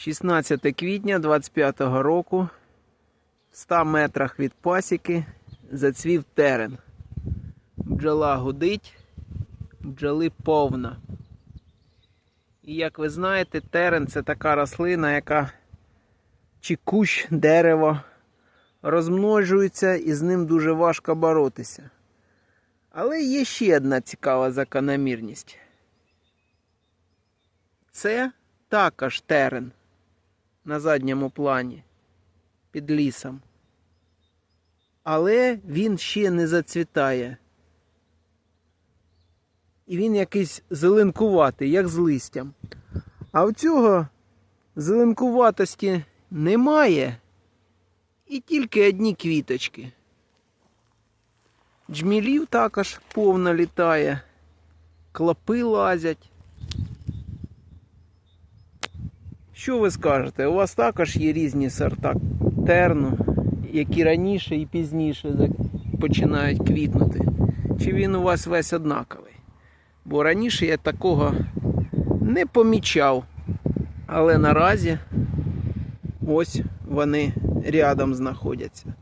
16 квітня 25 року в 100 метрах від пасіки зацвів терен. Бджола гудить, бджоли повна. І як ви знаєте, терен це така рослина, яка чи кущ, дерево розмножується і з ним дуже важко боротися. Але є ще одна цікава закономірність. Це також терен на задньому плані під лісом. Але він ще не зацвітає. І він якийсь зеленкуватий, як з листям. А у цього зеленкуватості немає. І тільки одні квіточки. Джмілів також повно літає, клопи лазять. Що ви скажете? У вас також є різні сорта терну, які раніше і пізніше починають квітнути. Чи він у вас весь однаковий? Бо раніше я такого не помічав. Але наразі ось вони рядом знаходяться.